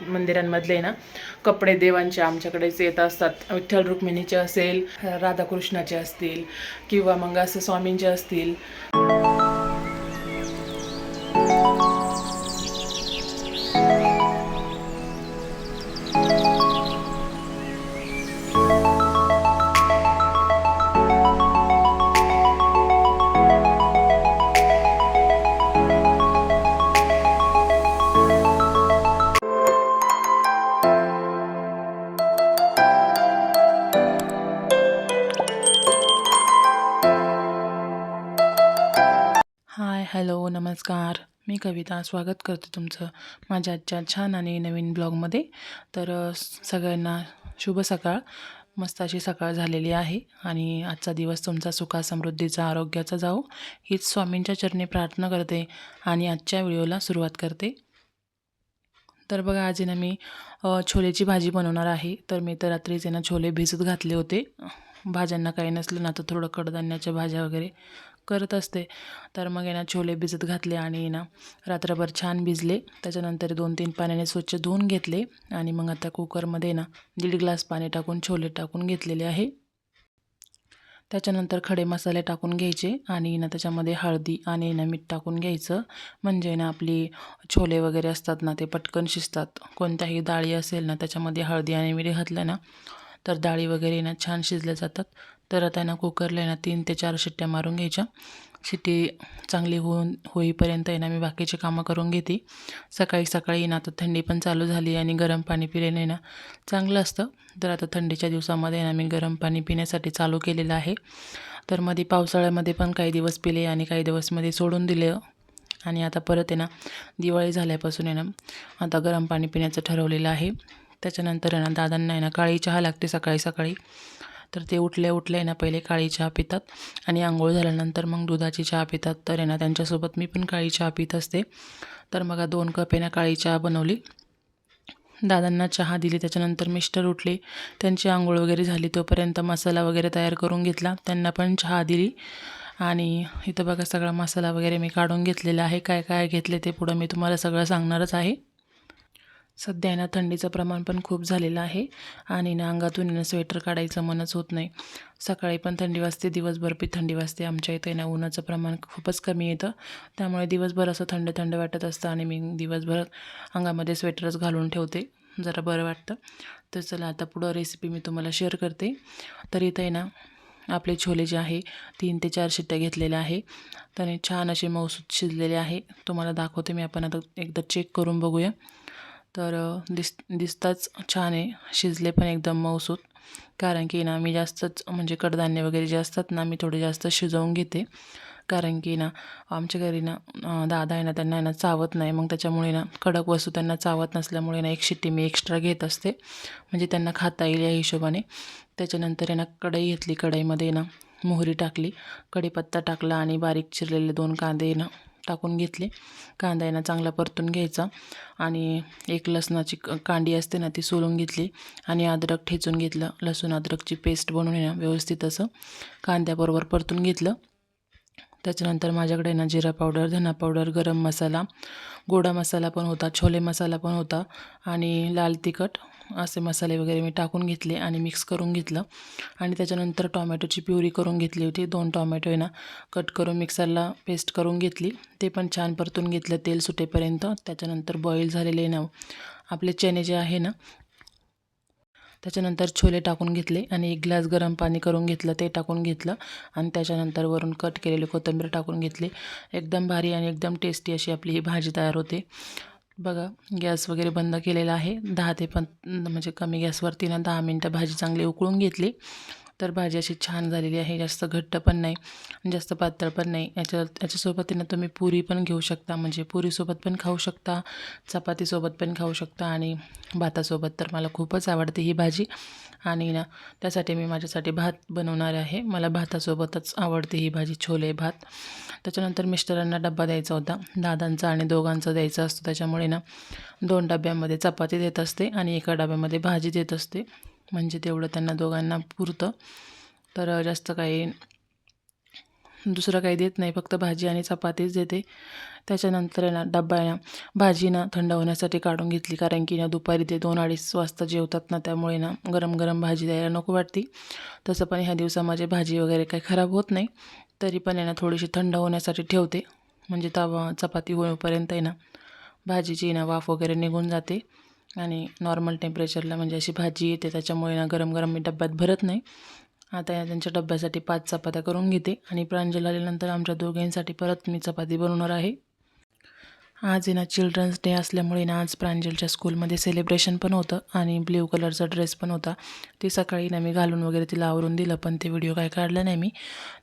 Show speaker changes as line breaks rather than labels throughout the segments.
मंदिरांमधले ना कपडे देवांचे आमच्याकडेच येत असतात. विठ्ठल रुक्मिणीचे असेल राधाकृष्णाचे असतील किंवा मग असं स्वामींचे असतील. नमस्कार. मी कविता. स्वागत करते तुमचं माझ्या आजच्या छान आणि नवीन ब्लॉगमध्ये. तर सगळ्यांना शुभ सकाळ. मस्त अशी सकाळ झालेली आहे आणि आजचा दिवस तुमचा सुखा समृद्धीचा आरोग्याचा जाऊ हीच स्वामींच्या चरणी प्रार्थना करते आणि आजच्या व्हिडिओला सुरुवात करते. तर बघा आज ना मी छोलेची भाजी बनवणार आहे. तर मी तर रात्रीच ना छोले भिजत घातले होते. भाज्यांना काही नसलं ना तर थोडं कडधान्याच्या भाज्या वगैरे करत असते. तर मग आहे ना छोले भिजत घातले आणि ना रात्रभर छान भिजले. त्याच्यानंतर दोन तीन पाण्याने स्वच्छ धुवून घेतले आणि मग आता कुकरमध्ये ना दीड ग्लास पाणी टाकून छोले टाकून घेतलेले आहे. त्याच्यानंतर खडे मसाले टाकून घ्यायचे आणि ना त्याच्यामध्ये हळदी आणि ना मीठ टाकून घ्यायचं. म्हणजे ना आपली छोले वगैरे असतात ना ते पटकन शिजतात. कोणत्याही डाळी असेल ना त्याच्यामध्ये हळदी आणि मीठ घातलं ना तर डाळी वगैरे ना छान शिजल्या जातात. तर आता ना कुकरला ना तीन ते चार शिट्ट्या मारून घ्यायच्या. शिट्टी चांगली होऊन होईपर्यंत आहे ना मी बाकीचे कामं करून घेते. सकाळी सकाळी ना आता थंडी पण चालू झाली आणि गरम पाणी पिल्याने ना चांगलं असतं. तर आता थंडीच्या दिवसामध्ये ना मी गरम पाणी पिण्यासाठी चालू केलेलं आहे. तर मध्ये पावसाळ्यामध्ये पण काही दिवस पिले आणि काही दिवसमध्ये सोडून दिले. आणि आता परत आहे ना दिवाळी झाल्यापासून आहे ना आता गरम पाणी पिण्याचं ठरवलेलं आहे. त्याच्यानंतर आहे ना दादांना आहे ना काळी चहा लागते सकाळी सकाळी. तर ते उठले उठले ना पहिले काळी चहा पितात आणि आंघोळ झाल्यानंतर मग दुधाची चहा पितात. तर आहे ना त्यांच्यासोबत मी पण काळी चहा पित असते. तर मग दोन कप आहे ना काळी चहा बनवली. दादांना चहा दिली त्याच्यानंतर मिस्टर उठले. त्यांची आंघोळ वगैरे झाली तोपर्यंत मसाला वगैरे तयार करून घेतला. त्यांना पण चहा दिली. आणि इथं बघा सगळा मसाला वगैरे मी काढून घेतलेला आहे. काय काय घेतले ते पुढं मी तुम्हाला सगळं सांगणारच आहे. सध्या आहे ना थंडीचं प्रमाण पण खूप झालेलं आहे आणि ना अंगातून ना स्वेटर काढायचं मनच होत नाही. सकाळी पण थंडी वाजते दिवसभर बी थंडी वाजते. आमच्या इथे ना उन्हाचं प्रमाण खूपच कमी येतं. त्यामुळे दिवसभर असं थंड थंड वाटत असतं आणि मी दिवसभर अंगामध्ये स्वेटरच घालून ठेवते. जरा बरं वाटतं. तर चला आता पुढं रेसिपी मी तुम्हाला शेअर करते. तर इथं आहे ना आपले छोले जे आहे तीन ते चार शिट्ट्या घेतलेल्या आहे. त्याने छान असे मौसूद शिजलेले आहे. तुम्हाला दाखवते मी. आपण आता एकदा चेक करून बघूया. तर दिस दिसताच छान आहे. शिजले पण एकदम मऊसूत. कारण की ना मी जास्तच म्हणजे कडधान्य वगैरे जे असतात ना मी थोडे जास्त शिजवून घेते. कारण की ना आमच्या घरी ना दादा आहे ना त्यांना आहे ना चावत नाही. मग त्याच्यामुळे ना कडक वस्तू त्यांना चावत नसल्यामुळे ना एक शिट्टी मी एक्स्ट्रा घेत असते. म्हणजे त्यांना खाता येईल या हिशोबाने. त्याच्यानंतर आहे ना कढई घेतली. कढईमध्ये ना मोहरी टाकली. कढीपत्ता टाकला आणि बारीक चिरलेले दोन कांदे ना टाकून घेतले. कांदा चांगला परतून घ्यायचा. आणि एक लसणाची क- कांडी असते ना ती सोलून घेतली. आणि अद्रक ठेचून घेतलं. लसूण अद्रकची पेस्ट बनवून येणं व्यवस्थित असं कांद्याबरोबर परतून घेतलं. त्याच्यानंतर माझ्याकडे ना जिरा पावडर धना पावडर गरम मसाला. गोडा मसाला पण होता छोले मसाला पण होता. आणि लाल तिखट असे मसाले वगैरे मी टाकून घेतले आणि मिक्स करून घेतलं. आणि त्याच्यानंतर टॉमॅटोची प्युरी करून घेतली होती. दोन टॉमॅटो आहे ना कट करून मिक्सरला पेस्ट करून घेतली. ते पण छान परतून घेतलं तेल सुटेपर्यंत. त्याच्यानंतर बॉईल झालेले ना आपले चणे जे आहे ना त्याच्यानंतर छोले टाकून घेतले आणि एक ग्लास गरम पाणी करून घेतलं ते टाकून घेतलं. आणि त्याच्यानंतर वरून कट केलेली कोथिंबीर टाकून घेतली. एकदम भारी आणि एकदम टेस्टी अशी आपली ही भाजी तयार होते. बघा गॅस वगैरे बंद केलेला आहे. दहा ते पण म्हणजे कमी गॅसवरती ना दहा मिनटं भाजी चांगली उकळून घेतली. तर भाजी अशी छान झालेली आहे. जास्त घट्ट पण नाही जास्त पातळ पण नाही. याच्या याच्यासोबत ना तुम्ही पुरी पण घेऊ शकता. म्हणजे पुरीसोबत पण खाऊ शकता चपातीसोबत पण खाऊ शकता आणि भातासोबत तर मला खूपच आवडते ही भाजी. आणि ना त्यासाठी मी माझ्यासाठी भात बनवणार आहे. मला भातासोबतच आवडते ही भाजी छोले भात. त्याच्यानंतर मिस्टरांना डब्बा द्यायचा होता. दादांचा आणि दोघांचा द्यायचा असतो. त्याच्यामुळे ना दोन डब्यामध्ये चपाती देत असते आणि एका डब्यामध्ये भाजी देत असते. म्हणजे तेवढं त्यांना दोघांना पुरतं. तर जास्त काही दुसरं काही देत नाही. फक्त भाजी आणि चपातीच देते. त्याच्यानंतर ना डब्बा ना भाजी ना थंड होण्यासाठी काढून घेतली. कारण की ना दुपारी ते दोन अडीच वाजता जेवतात ना त्यामुळे ना गरम गरम भाजी द्यायला नको वाटती. तसं पण ह्या दिवसा माझी भाजी वगैरे काही खराब होत नाही. तरी पण आहे ना थोडीशी थंड होण्यासाठी ठेवते. म्हणजे तवा चपाती होईपर्यंत आहे ना भाजीची ना वाफ वगैरे निघून जाते. आणि नॉर्मल टेम्परेचरला म्हणजे अशी भाजी येते त्याच्यामुळे ना गरम गरम मी डब्यात भरत नाही. आता या त्यांच्या डब्यासाठी पाच चपात्या करून घेते. आणि प्रांजल आल्यानंतर आमच्या दोघांसाठी परत मी चपाती बनवणार आहे. आज आहे ना चिल्ड्रन्स डे असल्यामुळे ना आज प्रांजलच्या स्कूलमध्ये सेलिब्रेशन पण होतं आणि ब्ल्यू कलरचा ड्रेस पण होता. ते सकाळी ना मी घालून वगैरे तिला आवरून दिलं पण ते व्हिडिओ काय काढलं नाही मी.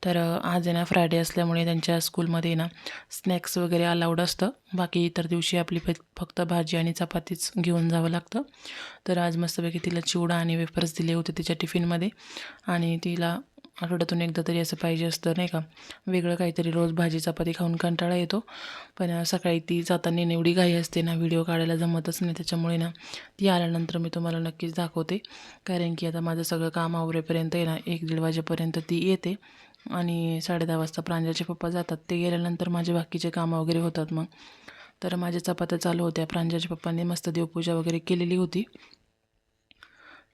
तर आज आहे ना फ्रायडे असल्यामुळे त्यांच्या स्कूलमध्ये ना स्नॅक्स वगैरे अलाउड असतं. बाकी इतर दिवशी आपली फक्त भाजी आणि चपातीच घेऊन जावं लागतं. तर आज मस्तपैकी तिला चिवडा आणि वेफर्स दिले होते तिच्या टिफिनमध्ये आणि तिला आठवड्यातून एकदा तरी असं पाहिजे असतं नाही का? वेगळं काहीतरी रोज भाजी चपाती खाऊन कंटाळा येतो. पण सकाळी ती जाताना एवढी घाई असते ना व्हिडिओ काढायला जमतच नाही. त्याच्यामुळे ना ती आल्यानंतर मी तुम्हाला नक्कीच दाखवते. कारण की आता माझं सगळं काम आवरेपर्यंत आहे ना एक दीड वाजेपर्यंत ती येते. आणि साडेदहा वाजता प्रांजलचे पप्पा जातात. ते गेल्यानंतर माझे बाकीचे कामं वगैरे होतात मग. तर माझ्या चपात्या चालू होत्या. प्रांजलच्या पप्पांनी मस्त देवपूजा वगैरे केलेली होती.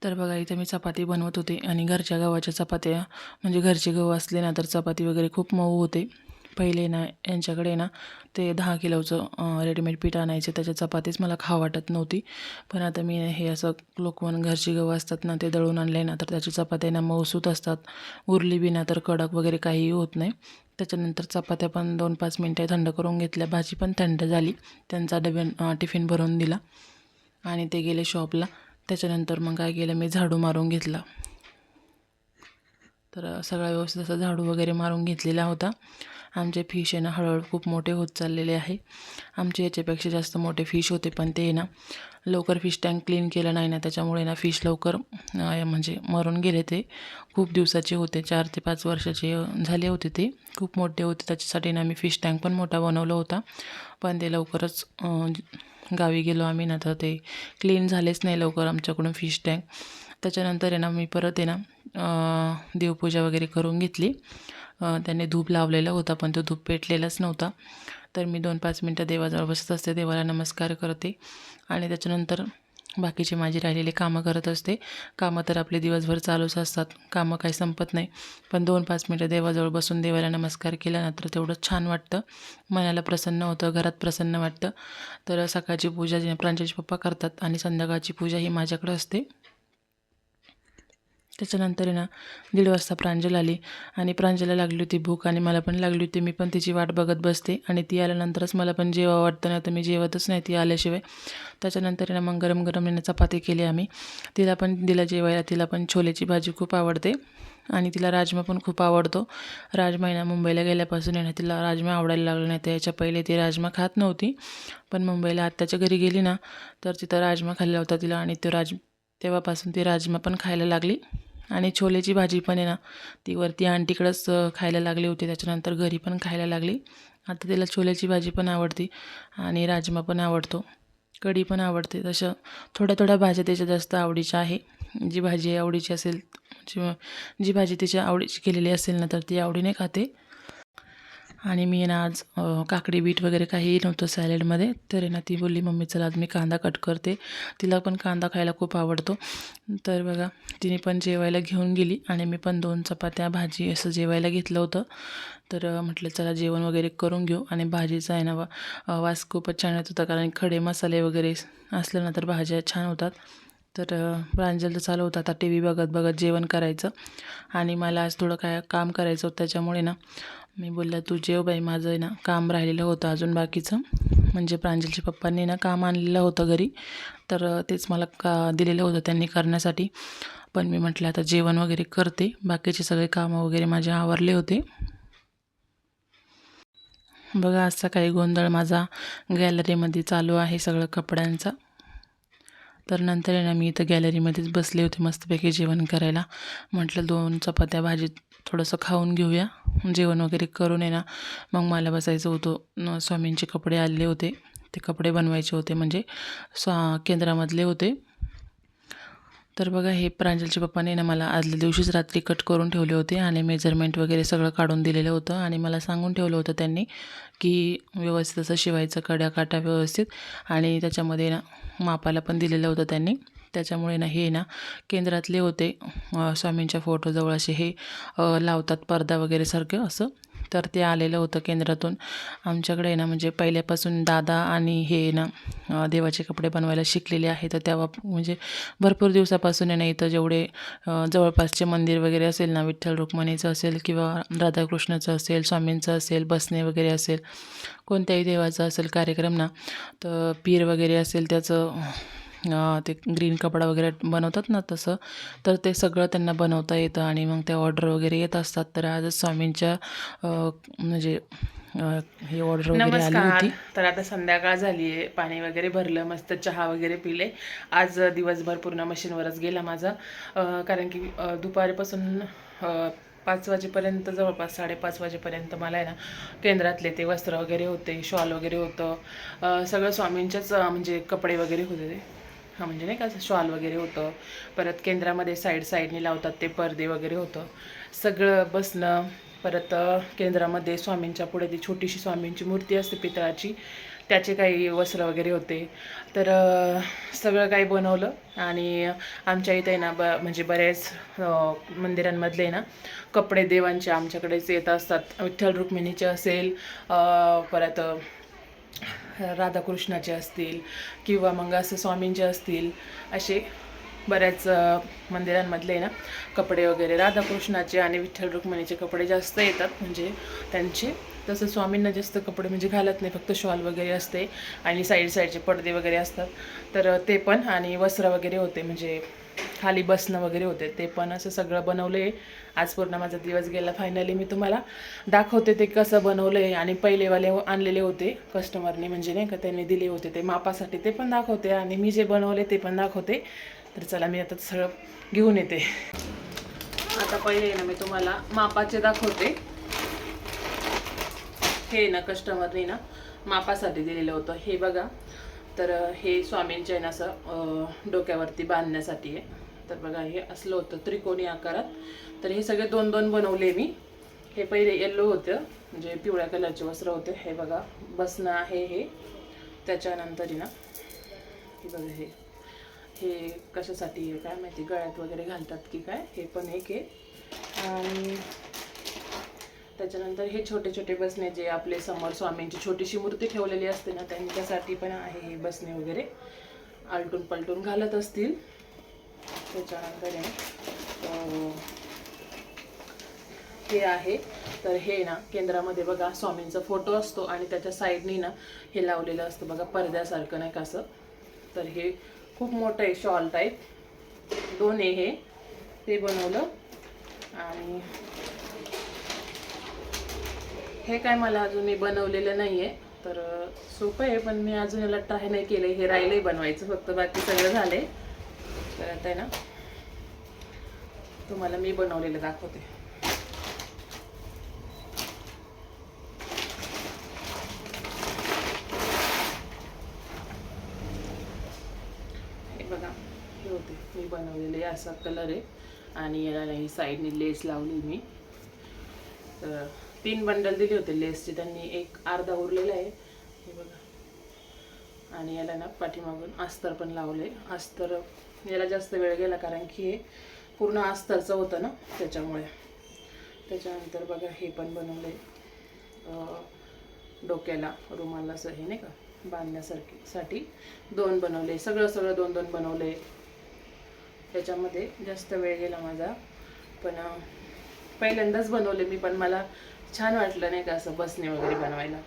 तर बघा इथे मी चपाती बनवत होते आणि घरच्या गव्हाच्या चपात्या म्हणजे घरचे गहू असले ना तर चपाती वगैरे खूप मऊ होते. पहिले ना यांच्याकडे ना ते दहा किलोचं रेडीमेड पीठ आणायचे. त्याच्या चपातीच मला खाव वाटत नव्हती. पण आता मी हे असं लोकवन घरची गहू असतात ना ते दळून आणले ना तर त्याची चपात्या ना मऊसूत असतात. उरली बी ना तर कडक वगैरे काहीही होत नाही. त्याच्यानंतर चपात्या पण दोन पाच मिनटं थंड करून घेतल्या. भाजी पण थंड झाली. त्यांचा डबे टिफिन भरून दिला. आणि ते गेले शॉपला त्याच्यानंतर मग काय केलं मी झाडू मारून घेतला. तर सगळा व्यवस्थित असा झाडू वगैरे मारून घेतलेला होता. आमचे फिश आहे ना हळूहळू खूप मोठे होत चाललेले आहे. आमचे याच्यापेक्षा जास्त मोठे फिश होते पण ते ना लवकर फिश टँक क्लीन केलं नाही ना त्याच्यामुळे ना फिश लवकर म्हणजे मरून गेले ते. खूप दिवसाचे होते चार ते पाच वर्षाचे झाले होते ते. खूप मोठे होते त्याच्यासाठी ना मी फिश टँक पण मोठा बनवला होता. पण ते लवकरच गावी गेलो आम्ही ना तर ते क्लीन झालेच नाही लवकर आमच्याकडून फिश टँक त्याच्यानंतर आहे ना मी परत आहे ना देवपूजा वगैरे करून घेतली. त्याने धूप लावलेला होता पण तो धूप पेटलेलाच नव्हता. तर मी दोन पाच मिनटं देवाजवळ बसत असते देवाला नमस्कार करते. आणि त्याच्यानंतर बाकीची माझी राहिलेली कामं करत असते. कामं तर आपले दिवसभर चालूच असतात. कामं काही संपत नाही. पण दोन पाच मिनटं देवाजवळ बसून देवाला नमस्कार केला ना तर तेवढं छान वाटतं. मनाला प्रसन्न होतं घरात प्रसन्न वाटतं. तर सकाळची पूजा जे प्रांजलचे पप्पा करतात आणि संध्याकाळची पूजा ही माझ्याकडे असते. त्याच्यानंतर आहे ना दीड वाजता प्रांजल आली आणि प्रांजलला लागली होती भूक आणि मला पण लागली होती. मी पण तिची वाट बघत बसते आणि ती आल्यानंतरच मला पण जेवा वाटतं नाही तर मी जेवतच नाही ती आल्याशिवाय. त्याच्यानंतर आहे ना मग गरम गरम येणं चपाती केली आम्ही. तिला पण दिला जेवायला तिला पण छोलेची भाजी खूप आवडते आणि तिला राजमा पण खूप आवडतो. राजमा ना मुंबईला गेल्यापासून येणं तिला राजमा आवडायला लागला नाही. तर याच्या पहिले ती राजमा खात नव्हती पण मुंबईला आत्ताच्या घरी गेली ना तर तिथं राजमा खाल्ला होता तिला आणि तो राज तेव्हापासून ती राजमा पण खायला लागली. आणि छोलेची भाजी पण आहे ना ती वरती आंटीकडंच खायला लागली होती. त्याच्यानंतर घरी पण खायला लागली. आता तिला छोल्याची भाजी पण आवडते आणि राजमा पण आवडतो. कढी पण आवडते. तसं थोड्या थोड्या भाज्या त्याच्या जास्त आवडीच्या आहे. जी भाजी आवडीची असेल जी जी भाजी तिच्या आवडीची केलेली असेल ना तर ती आवडीने खाते. आणि मी ना आज काकडी बीट वगैरे काहीही नव्हतं सॅलेडमध्ये. तर आहे ना ती बोलली मम्मी चला आज मी कांदा कट करते. तिला पण कांदा खायला खूप आवडतो. तर बघा तिने पण जेवायला घेऊन गेली आणि मी पण दोन चपात्या भाजी असं जेवायला घेतलं होतं. तर म्हटलं चला जेवण वगैरे करून घेऊ. आणि भाजीचा आहे ना वा वास खूपच छान येत होता. कारण खडे मसाले वगैरे असलं ना तर भाज्या छान होतात. तर प्रांजल प्रांजलचं चालू होतं. आता टी व्ही बघत बघत जेवण करायचं. आणि मला आज थोडं काय काम करायचं होतं त्याच्यामुळे ना मी बोललं तू जेव बाई माझं आहे ना काम राहिलेलं होतं अजून बाकीचं. म्हणजे प्रांजलच्या पप्पांनी ना काम आणलेलं होतं घरी तर तेच मला का दिलेलं होतं त्यांनी करण्यासाठी. पण मी म्हटलं आता जेवण वगैरे करते बाकीचे सगळे कामं वगैरे माझे आवरले होते. बघा असा काही गोंधळ माझा गॅलरीमध्ये चालू आहे सगळं कपड्यांचा. तर नंतर आहे ना मी इथं गॅलरीमध्येच बसले होते मस्तपैकी जेवण करायला. म्हटलं दोन चपात्या भाजी थोडंसं खाऊन घेऊया. जेवण वगैरे करून आहे ना मग मला बसायचं होतं. स्वामींचे कपडे आले होते. ते कपडे बनवायचे होते म्हणजे स्वा केंद्रामधले होते. तर बघा हे प्रांजलच्या पप्पाने ना मला आदल्या दिवशीच रात्री कट करून ठेवले होते आणि मेजरमेंट वगैरे सगळं काढून दिलेलं होतं. आणि मला सांगून ठेवलं होतं त्यांनी की व्यवस्थित असं शिवायचं कड्या काटा व्यवस्थित. आणि त्याच्यामध्ये ना मापाला पण दिलेलं होतं त्यांनी. त्याच्यामुळे ना हे ना केंद्रातले होते स्वामींच्या फोटोजवळ असे हे लावतात पडदा वगैरे सारखं असं. तर ते आलेलं होतं केंद्रातून. आमच्याकडे ना म्हणजे पहिल्यापासून दादा आणि हे ना देवाचे कपडे बनवायला शिकलेले आहे तर तेव्हा म्हणजे भरपूर दिवसापासून आहे ना इथं जेवढे जवळपासचे मंदिर वगैरे असेल ना विठ्ठल रुक्मिणीचं असेल किंवा राधाकृष्णाचं असेल स्वामींचं असेल बसणे वगैरे असेल कोणत्याही देवाचा असेल कार्यक्रम ना तर पीर वगैरे असेल त्याचं ते ग्रीन कपडा वगैरे बनवतात ना तसं तर ते सगळं त्यांना बनवता येतं आणि मग ते ऑर्डर वगैरे येत असतात. तर आजच स्वामींच्या म्हणजे ही ऑर्डर वगैरे आली
नमस्कार.
होती.
तर आता संध्याकाळ झाली आहे. पाणी वगैरे भरलं मस्त चहा वगैरे पिले. आज दिवसभर पूर्ण मशीनवरच गेला माझा. कारण की दुपारपासून पाच वाजेपर्यंत जवळपास साडेपाच वाजेपर्यंत मला आहे ना केंद्रातले ते वस्त्र वगैरे होते शॉल वगैरे होतं. सगळं स्वामींच्याच म्हणजे कपडे वगैरे होते ते. हां म्हणजे नाही का असं शॉल वगैरे होतं. परत केंद्रामध्ये साईड साईडने लावतात ते पडदे वगैरे होतं. सगळं बसणं परत केंद्रामध्ये स्वामींच्या पुढे ती छोटीशी स्वामींची मूर्ती असते पितळाची त्याचे काही वस्त्र वगैरे होते. तर सगळं काही बनवलं आणि आमच्या इथे ना ब म्हणजे बऱ्याच मंदिरांमधले ना कपडे देवांचे आमच्याकडेच येत असतात. विठ्ठल रुक्मिणीचे असेल परत राधाकृष्णाचे असतील किंवा मग असं स्वामींचे असतील असे बऱ्याच मंदिरांमधले ना कपडे वगैरे. राधाकृष्णाचे आणि विठ्ठल रुक्मिणीचे कपडे जास्त येतात म्हणजे त्यांचे. तसं स्वामींना जास्त कपडे म्हणजे घालत नाही फक्त शॉल वगैरे असते आणि साईड साईडचे पडदे वगैरे असतात. तर ते पण आणि वस्त्र वगैरे होते म्हणजे खाली बसणं वगैरे होते ते पण असं सगळं बनवलं. आहे आज पूर्ण माझा दिवस गेला फायनली मी तुम्हाला दाखवते ते कसं बनवलं आहे आणि पहिलेवाले आणलेले होते कस्टमरने म्हणजे नाही का त्यांनी दिले होते ते मापासाठी ते पण दाखवते आणि मी जे बनवले ते पण दाखवते. तर चला मी आता सगळं घेऊन येते. आता पहिले ना मी तुम्हाला मापाचे दाखवते. हे ना कस्टमरने ना मापासाठी दिलेलं होतं. हे बघा. तर हे स्वामींचे आहे ना असं डोक्यावरती बांधण्यासाठी आहे. तर बघा हे असलं होतं त्रिकोणी आकारात. तर हे सगळे दोन दोन बनवले मी. हे पहिले येल्लो होतं म्हणजे पिवळ्या कलरचे वस्त्र होते. हे बघा बसणं आहे हे. त्याच्यानंतर ना हे बघा हे. हे कशासाठी आहे काय माहिती गळ्यात वगैरे घालतात की काय हे पण एक आहे. आणि त्याच्यानंतर हे छोटे छोटे बसणे जे आपले समोर स्वामींची छोटीशी मूर्ती ठेवलेली असते ना त्यांच्यासाठी पण आहे हे बसणे वगैरे. आलटून पलटून घालत असतील. त्याच्यानंतर हे आहे. तर हे ना केंद्रामध्ये बघा स्वामींचा फोटो असतो आणि त्याच्या साईडनी ना हे लावलेलं असतं बघा पडद्यासारखं नाही कसं तर हे खूप मोठं आहे शॉल टाईप दोन आहे हे. ते बनवलं. आणि हे काय मला अजून मी बनवलेलं नाही आहे तर सोपं आहे पण मी अजून याला ट्राय नाही केलं हे राहिलंय बनवायचं फक्त बाकी सगळं झालंय. तर आता आहे ना? तुम्हाला मी बनवलेलं दाखवते. हे बघा हे होते. मी बनवलेले असा कलर आहे. आणि याला ही लेस लावली मी. तर तीन बंडल दिले होते लेसचे. त्यांनी एक अर्धा उरलेला आहे. हे बघा. आणि याला ना पाठीमागून अस्तर पण लावले. अस्तर याला जास्त वेळ गेला कारण की हे पूर्ण अस्तरचं होतं ना त्याच्यामुळे. त्याच्यानंतर बघा हे पण बनवले डोक्याला रुमाला असं हे नाही का? बांधण्यासारखी साठी दोन बनवले. सगळं सगळं दोन दोन बनवले. त्याच्यामध्ये जास्त वेळ गेला माझा. पण पहिल्यांदाच बनवले मी पण मला छान वाटलं नाही का असं बसणे वगैरे बनवायला?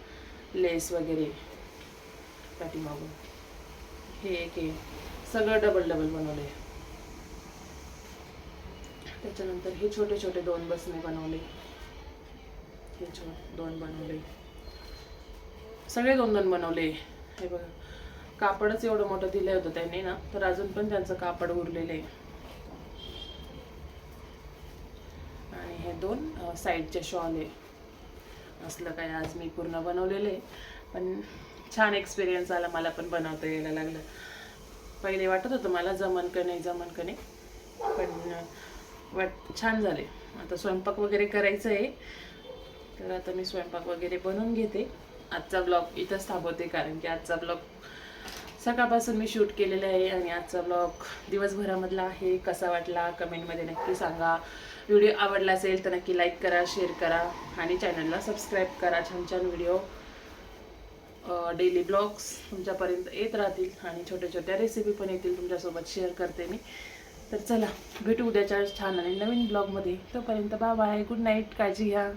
लेस वगैरे पाठीमागून. हे एक हे सगळं डबल डबल बनवले त्याच्यानंतर हे छोटे छोटे दोन बसणे बनवले. हे छो दोन बनवले. सगळे दोन दोन बनवले. हे बघा. कापडच एवढं मोठं दिलं होतं त्यांनी ना तर अजून पण त्यांचं कापड उरलेलं आहे. आणि हे दोन साईडचे शॉल आहे. असलं काय आज मी पूर्ण बनवलेलं आहे. पण छान एक्सपिरियन्स आला मला पण बनवता यायला लागलं. पहिले वाटत होतं मला जमन का नाही जमन का नाही. पण वाट छान झाले. आता स्वयंपाक वगैरे करायचं आहे तर आता मी स्वयंपाक वगैरे बनवून घेते. आजचा ब्लॉग इथंच थांबवते कारण की आजचा ब्लॉग सकाळपासून मी शूट केलेलं आहे आणि आजचा ब्लॉग दिवसभरामधला आहे. कसा वाटला? कमेंटमध्ये नक्की सांगा. व्हिडिओ आवडला असेल तर नक्की लाईक करा शेअर करा आणि चॅनलला सबस्क्राईब करा. छान छान व्हिडिओ डेली ब्लॉग्स तुमच्यापर्यंत येत राहतील आणि छोट्या छोट्या रेसिपी पण येतील तुमच्यासोबत शेअर करते मी. तर चला भेटू उद्याच्या छान आणि नवीन ब्लॉगमध्ये तोपर्यंत बाबा बाय गुड नाईट काळजी घ्या.